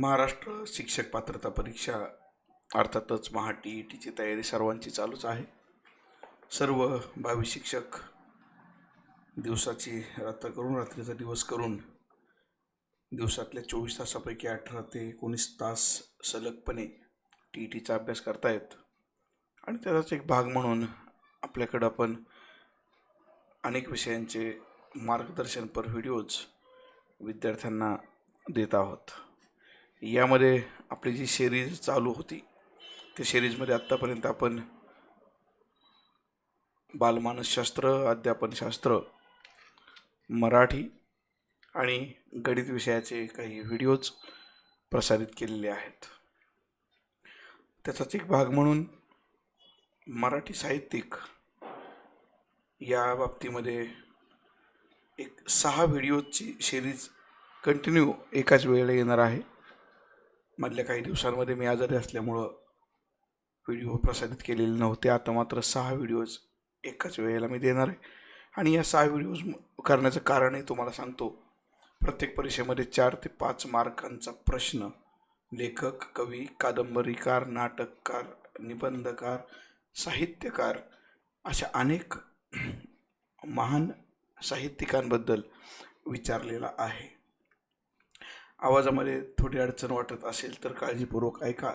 महाराष्ट्र शिक्षक पात्रता परीक्षा अर्थातच महा टी ई टीची तयारी सर्वांची चालूच आहे. सर्व भावी शिक्षक दिवसाची रात्र करून रात्रीचा दिवस करून दिवसातल्या चोवीस तासापैकी अठरा ते एकोणीस तास सलगपणे टी ई टीचा अभ्यास करतायत. आणि त्याचाच एक भाग म्हणून आपल्याकडं आपण अनेक विषयांचे मार्गदर्शनपर व्हिडिओज विद्यार्थ्यांना देत आहोत. यामध्ये आपली जी सिरीज चालू होती त्या सिरीजमध्ये आत्तापर्यंत आपण बालमानसशास्त्र अध्यापनशास्त्र मराठी आणि गणित विषयाचे काही व्हिडिओज प्रसारित केलेले आहेत. त्याचाच एक भाग म्हणून मराठी साहित्यिक या बाबतीमध्ये एक सहा व्हिडिओची सिरीज कंटिन्यू एकाच वेळेला येणार आहे. मधल्या काही दिवसांमध्ये मी आजारी असल्यामुळं व्हिडिओ प्रसारित केलेले नव्हते. आता मात्र सहा व्हिडिओज एकाच वेळेला मी देणार आहे. आणि या सहा व्हिडिओज करण्याचं कारणही तुम्हाला सांगतो. प्रत्येक परीक्षेमध्ये चार ते पाच मार्कांचा प्रश्न. लेखक कवी कादंबरीकार नाटककार निबंधकार साहित्यकार अशा अनेक महान साहित्यिकांबद्दल विचारलेला आहे. आवाजामध्ये थोडी अडचण वाटत असेल तर काळजीपूर्वक ऐका.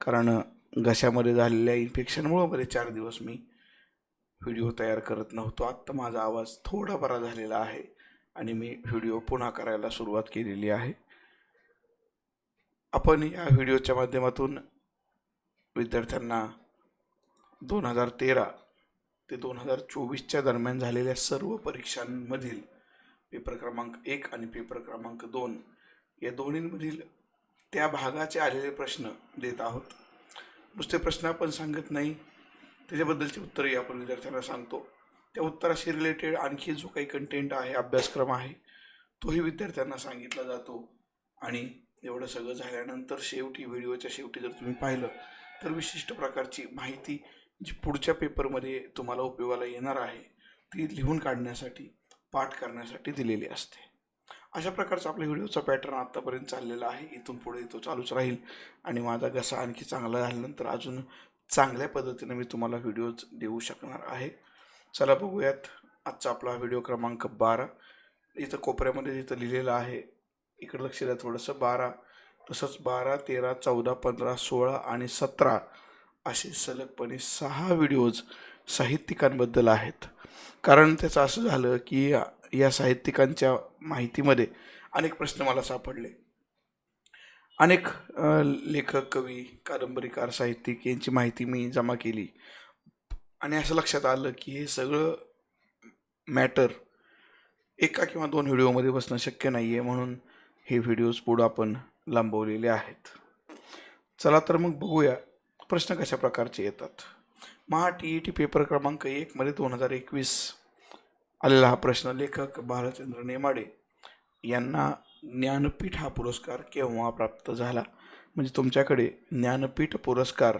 कारण घशामध्ये झालेल्या इन्फेक्शनमुळं मध्ये चार दिवस मी व्हिडिओ तयार करत नव्हतो. आत्ता माझा आवाज थोडा बरा झालेला आहे आणि मी व्हिडिओ पुन्हा करायला सुरुवात केलेली आहे. आपण या व्हिडिओच्या माध्यमातून विद्यार्थ्यांना दोन हजार तेरा ते दोन हजार चोवीसच्या दरम्यान झालेल्या सर्व परीक्षांमधील पेपर क्रमांक एक आणि पेपर क्रमांक दोन या दोन्हींमधील त्या भागाचे आलेले प्रश्न देत आहोत. नुसते प्रश्न आपण सांगत नाही. त्याच्याबद्दलची उत्तरही आपण विद्यार्थ्यांना सांगतो. त्या उत्तराशी रिलेटेड आणखी जो काही कंटेंट आहे अभ्यासक्रम आहे तोही विद्यार्थ्यांना सांगितला जातो. आणि एवढं सगळं झाल्यानंतर शेवटी व्हिडिओच्या शेवटी जर तुम्ही पाहिलं तर विशिष्ट प्रकारची माहिती जी पुढच्या पेपरमध्ये तुम्हाला उपयोगाला येणार आहे ती लिहून काढण्यासाठी पाठ करण्यासाठी दिलेली असते. अशा प्रकारचा आपल्या व्हिडिओचा पॅटर्न आत्तापर्यंत चाललेला आहे. इथून पुढे तो चालूच राहील. आणि माझा घसा आणखी चांगला झाल्यानंतर अजून चांगल्या पद्धतीने मी तुम्हाला व्हिडिओज देऊ शकणार आहे. चला बघूयात आजचा आपला व्हिडिओ क्रमांक बारा. इथं कोपऱ्यामध्ये जिथं लिहिलेलं आहे इकडं लक्ष द्या थोडंसं बारा. तसंच बारा तेरा चौदा पंधरा सोळा आणि सतरा असे सलगपणे सहा व्हिडिओज साहित्यिकांबद्दल आहेत. कारण त्याचं असं झालं की या- साहित्यिकांच्या माहितीमध्ये अनेक प्रश्न मला सापडले. अनेक लेखक कवी कादंबरीकार साहित्यिक यांची माहिती मी जमा केली. आणि असं लक्षात आलं की हे सगळं मॅटर एका किंवा दोन व्हिडिओमध्ये बसणं शक्य नाही आहे म्हणून हे व्हिडिओज पुढं आपण लांबवलेले आहेत. चला तर मग बघूया प्रश्न कशा प्रकारचे येतात. Maha T E T paper क्रमांक एकमध्ये दोन हजार एकवीस आलेला हा प्रश्न लेखक भालचंद्र नेमाडे यांना ज्ञानपीठ हा पुरस्कार केव्हा प्राप्त झाला? म्हणजे तुमच्याकडे ज्ञानपीठ पुरस्कार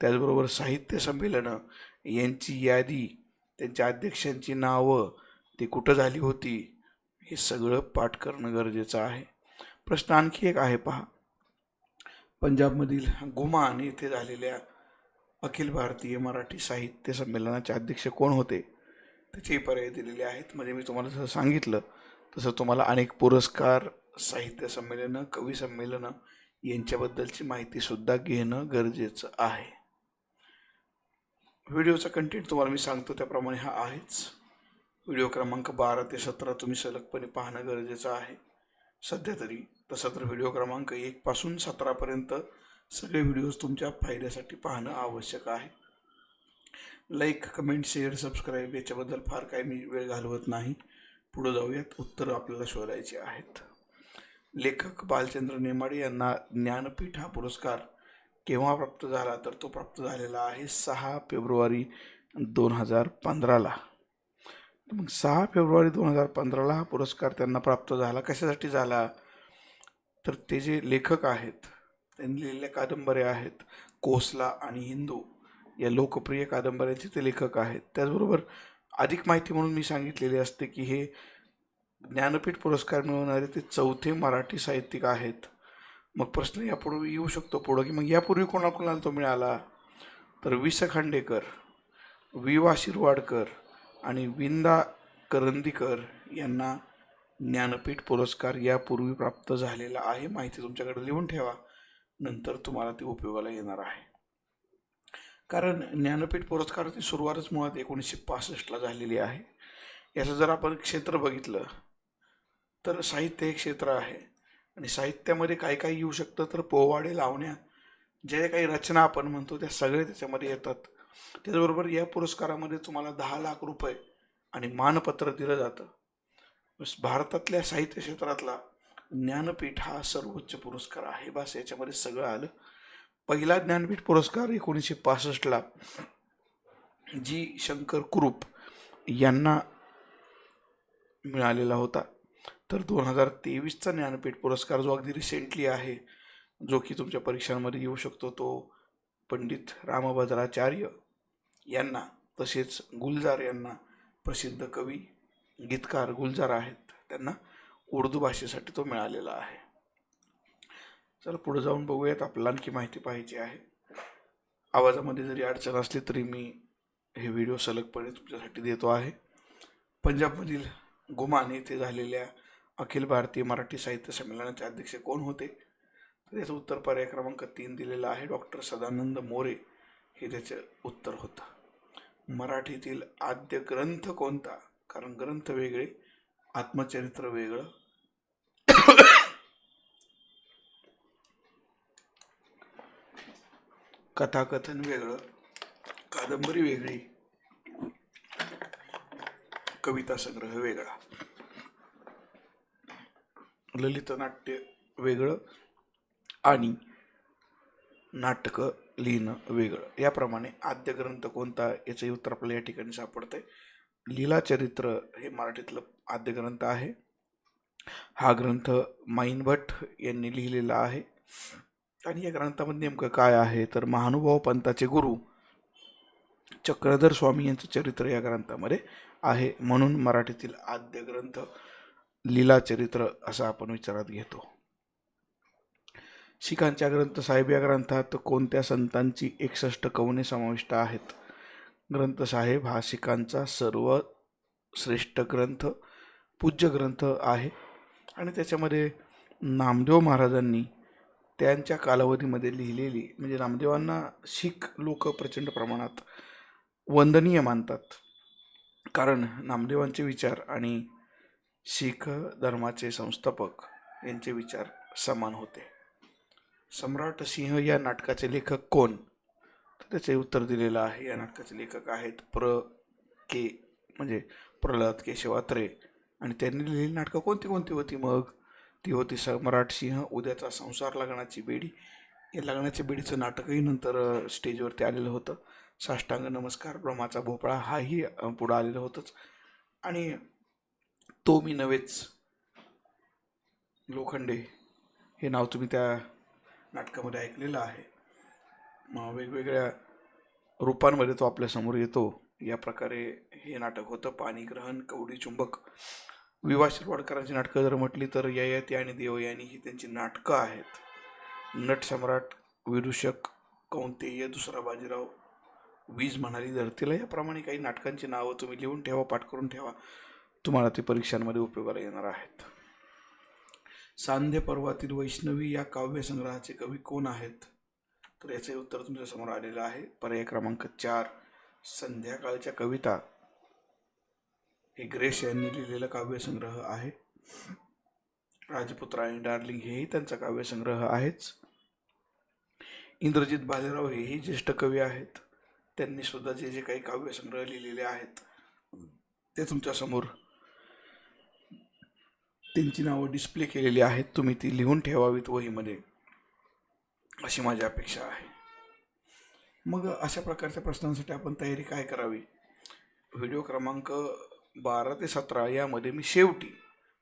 त्याचबरोबर साहित्य संमेलनं यांची यादी त्यांच्या अध्यक्षांची नावं ती कुठं झाली होती हे सगळं पाठ करणं गरजेचं आहे. प्रश्न आणखी एक आहे पहा. पंजाबमधील गुमान येथे झालेल्या अखिल भारतीय मराठी साहित्य संमेलनाचे अध्यक्ष कोण होते? त्याचेही पर्याय दिलेले आहेत. म्हणजे मी तुम्हाला जसं सांगितलं तसं तुम्हाला अनेक पुरस्कार साहित्य संमेलनं कवी संमेलनं यांच्याबद्दलची माहितीसुद्धा घेणं गरजेचं आहे. व्हिडिओचा कंटेंट तुम्हाला मी सांगतो त्याप्रमाणे हा आहेच. व्हिडिओ क्रमांक बारा ते सतरा तुम्ही सलगपणे पाहणं गरजेचं आहे. सध्या तरी तसं तर व्हिडिओ क्रमांक एकपासून सतरापर्यंत सगळे व्हिडिओज तुमच्या फायद्यासाठी पाहणं आवश्यक आहे. लाईक कमेंट शेअर सबस्क्राईब याच्याबद्दल फार काही मी वेळ घालवत नाही. पुढं जाऊयात. उत्तरं आपल्याला शोधायची आहेत. लेखक बालचंद्र नेमाडे यांना ज्ञानपीठ हा पुरस्कार केव्हा प्राप्त झाला? तर तो प्राप्त झालेला आहे सहा फेब्रुवारी दोन हजार पंधराला. मग सहा फेब्रुवारी दोन हजार पंधराला हा पुरस्कार त्यांना प्राप्त झाला. कशासाठी झाला? तर ते जे लेखक आहेत त्यांनी लिहिलेल्या कादंबऱ्या आहेत कोसला आणि हिंदू. या लोकप्रिय कादंबऱ्यांचे ते लेखक आहेत. त्याचबरोबर अधिक माहिती म्हणून मी सांगितलेली असते की हे ज्ञानपीठ पुरस्कार मिळवणारे ते चौथे मराठी साहित्यिक आहेत. मग प्रश्न यापूर्वी येऊ शकतो पुढं की मग यापूर्वी कोणाकोणाला तो मिळाला? तर वि. स. खांडेकर वि. वा. शिरवाडकर आणि विंदा करंदीकर यांना ज्ञानपीठ पुरस्कार यापूर्वी प्राप्त झालेला आहे. माहिती तुमच्याकडे लिहून ठेवा. नंतर तुम्हाला ती उपयोगाला येणार आहे. कारण ज्ञानपीठ पुरस्काराची सुरुवातच मुळात एकोणीसशे पासष्टला झालेली आहे. याचं जर आपण क्षेत्र बघितलं तर साहित्य हे क्षेत्र आहे. आणि साहित्यामध्ये काय काय येऊ शकतं तर पोवाडे लावण्या ज्या काही रचना आपण म्हणतो त्या सगळे त्याच्यामध्ये येतात. त्याचबरोबर या पुरस्कारामध्ये तुम्हाला दहा लाख रुपये आणि मानपत्र दिलं जातं. भारतातल्या साहित्य क्षेत्रातला ज्ञानपीठ हा सर्वोच्च पुरस्कार आहे. बस याच्यामध्ये सगळं आलं. पहिला ज्ञानपीठ पुरस्कार एकोणीसशे पासष्टला जी शंकर कुरूप यांना मिळालेला होता. तर दोन हजार तेवीसचा ज्ञानपीठ पुरस्कार जो अगदी रिसेंटली आहे जो की तुमच्या परीक्षांमध्ये येऊ शकतो तो पंडित रामभद्राचार्य यांना तसेच गुलजार यांना प्रसिद्ध कवी गीतकार गुलजार आहेत त्यांना उर्दू भाषेसाठी तो मिळालेला आहे. चला पुढे जाऊन बघूयात. आपल्याला आणखी माहिती पाहिजे आहे. आवाजामध्ये जरी अडचण असली तरी मी हे व्हिडिओ सलगपणे तुमच्यासाठी देतो आहे. पंजाबमधील गुमान येथे झालेल्या अखिल भारतीय मराठी साहित्य संमेलनाचे अध्यक्ष कोण होते? तर याचं उत्तर पर्याय क्रमांक तीन दिलेला आहे. डॉक्टर सदानंद मोरे हे त्याचं उत्तर होतं. मराठीतील आद्य ग्रंथ कोणता? कारण ग्रंथ वेगळे आत्मचरित्र वेगळं. कथाकथन वेगळं कादंबरी वेगळी कविता संग्रह वेगळा. ललित नाट्य वेगळं आणि नाटकं लिहिणं वेगळं. याप्रमाणे आद्य ग्रंथ कोणता याचंही उत्तर आपल्याला या ठिकाणी सापडतंय. लीलाचरित्र हे मराठीतलं आद्य ग्रंथ आहे. हा ग्रंथ माईनभट यांनी लिहिलेला आहे. आणि या ग्रंथामध्ये नेमकं काय आहे? तर महानुभाव पंथाचे गुरु चक्रधर स्वामी यांचं चरित्र या ग्रंथामध्ये आहे. म्हणून मराठीतील आद्य ग्रंथ लीला चरित्र असं आपण विचारात घेतो. शिखांच्या ग्रंथसाहेब या ग्रंथात कोणत्या संतांची एकसष्ट कवने समाविष्ट आहेत? ग्रंथसाहेब हा शिखांचा सर्व श्रेष्ठ ग्रंथ पूज्य ग्रंथ आहे. आणि त्याच्यामध्ये नामदेव महाराजांनी त्यांच्या कालावधीमध्ये लिहिलेली म्हणजे नामदेवांना शीख लोक प्रचंड प्रमाणात वंदनीय मानतात. कारण नामदेवांचे विचार आणि शीख धर्माचे संस्थापक यांचे विचार समान होते. सम्राट सिंह या नाटकाचे लेखक कोण? तर त्याचे उत्तर दिलेलं आहे या नाटकाचे लेखक आहेत प्र. के. म्हणजे प्रल्हाद केशवात्रे. आणि त्यांनी लिहिलेली नाटकं कोणती कोणती होती मग? ती होती सम्राट सिंह. उद्याचा संसार लग्नाची बेडी. या लग्नाच्या बेडीचं नाटकही नंतर स्टेजवरती आलेलं होतं. साष्टांग नमस्कार ब्रह्माचा भोपळा हाही पुढं आलेलं होतंच. आणि तो मी नव्हेच. लोखंडे हे नाव तुम्ही त्या नाटकामध्ये ऐकलेलं आहे. मग वेगवेगळ्या रूपांमध्ये तो आपल्यासमोर येतो. या प्रकारे हे नाटक होतं. पाणीग्रहण कवडी चुंबक. विवा शिरवाडकरांची नाटकं जर म्हटली तर ययाती आणि देवयानी ही त्यांची नाटकं आहेत. नटसम्राट विदूषक कौंतेय दुसरा बाजीराव वीज म्हणाली धरतीला याप्रमाणे काही नाटकांची नावं तुम्ही लिहून ठेवा पाठ करून ठेवा. तुम्हाला ते परीक्षांमध्ये उपयोगाला येणार आहेत. सांध्य पर्वातील वैष्णवी या काव्यसंग्रहाचे कवी कोण आहेत? तर याचे उत्तर तुमच्यासमोर आलेलं आहे. पर्याय क्रमांक चार संध्याकाळच्या कविता. हे ग्रेश यांनी लिहिलेलं काव्यसंग्रह आहे. राजपुत्र आणि डार्लिंग हेही त्यांचा काव्यसंग्रह आहेच. इंद्रजित बाजीराव हेही ज्येष्ठ कवी आहेत. त्यांनी सुद्धा जे जे काही काव्यसंग्रह लिहिलेले आहेत ते तुमच्यासमोर त्यांची नावं डिस्प्ले केलेली आहेत. तुम्ही ती लिहून ठेवावीत वहीमध्ये अशी माझी अपेक्षा आहे. मग अशा प्रकारच्या प्रश्नांसाठी आपण तयारी काय करावी? व्हिडिओ क्रमांक बारा ते सतरा यामध्ये मी शेवटी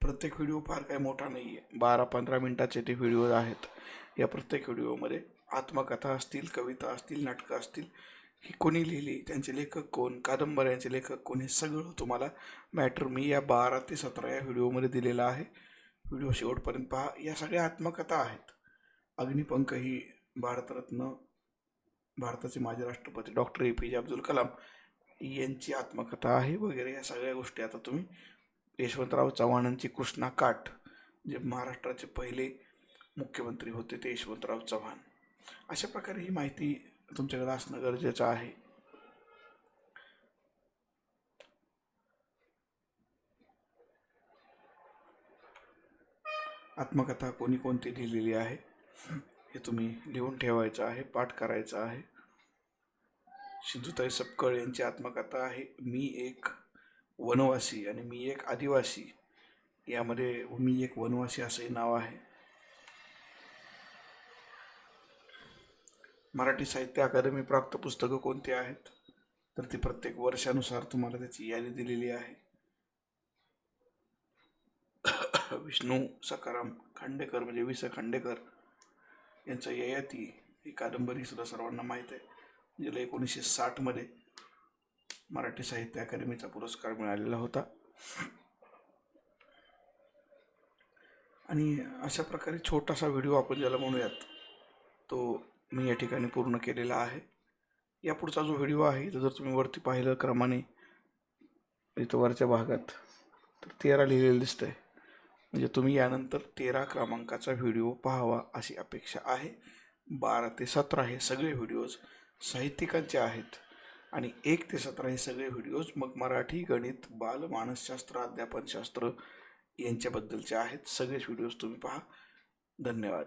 प्रत्येक व्हिडिओ फार काही मोठा नाही आहे. बारा पंधरा मिनटाचे ते व्हिडिओ आहेत. या प्रत्येक व्हिडिओमध्ये आत्मकथा असतील कविता असतील नाटकं असतील ही कोणी लिहिली त्यांचे लेखक कोण कादंबऱ्यांचे लेखक कोण हे सगळं तुम्हाला मॅटर मी या बारा ते सतरा या व्हिडिओमध्ये दिलेला आहे. व्हिडिओ शेवटपर्यंत पहा. या सगळ्या आत्मकथा आहेत. अग्निपंख ही भारतरत्न भारताचे माजी राष्ट्रपती डॉक्टर ए पी जे अब्दुल कलाम यांची आत्मकथा आहे वगैरे या सगळ्या गोष्टी आता तुम्ही यशवंतराव चव्हाणांची कृष्णा काठ जे महाराष्ट्राचे पहिले मुख्यमंत्री होते ते यशवंतराव चव्हाण. अशा प्रकारे ही माहिती तुमच्याकडे असणं गरजेचं आहे. आत्मकथा कोणी कोणती लिहिलेली आहे हे तुम्ही लिहून ठेवायचं आहे पाठ करायचं आहे. सिंधुताई सपकाळ यांची आत्मकथा आहे. मी एक वनवासी आणि मी एक आदिवासी. यामध्ये मी एक वनवासी असंही नाव आहे. मराठी साहित्य अकादमी प्राप्त पुस्तकं कोणती आहेत? तर ती प्रत्येक वर्षानुसार तुम्हाला त्याची यादी दिलेली आहे. विष्णू सकाराम खांडेकर म्हणजे वि स खांडेकर यांचं ययाती ही कादंबरी सुद्धा सर्वांना माहीत आहे. जिला एकोणीसशे साठमध्ये मराठी साहित्य अकादमीचा पुरस्कार मिळालेला होता. आणि अशा प्रकारे छोटासा व्हिडिओ आपण ज्याला म्हणूयात तो मी या ठिकाणी पूर्ण केलेला आहे. या पुढचा जो व्हिडिओ आहे तो जर तुम्ही वरती पाहिलं क्रमाने इथं वरच्या भागात तर तेरा लिहिलेलं दिसतंय. म्हणजे तुम्ही यानंतर तेरा क्रमांकाचा व्हिडिओ पाहावा अशी अपेक्षा आहे. बारा ते सतरा हे सगळे व्हिडिओज साहित्यिकांचे आहेत. आणि एक ते सतरा हे सगळे व्हिडिओज मग मराठी गणित बाल मानसशास्त्र अध्यापनशास्त्र यांच्याबद्दलचे आहेत. सगळेच व्हिडिओज तुम्ही पहा. धन्यवाद.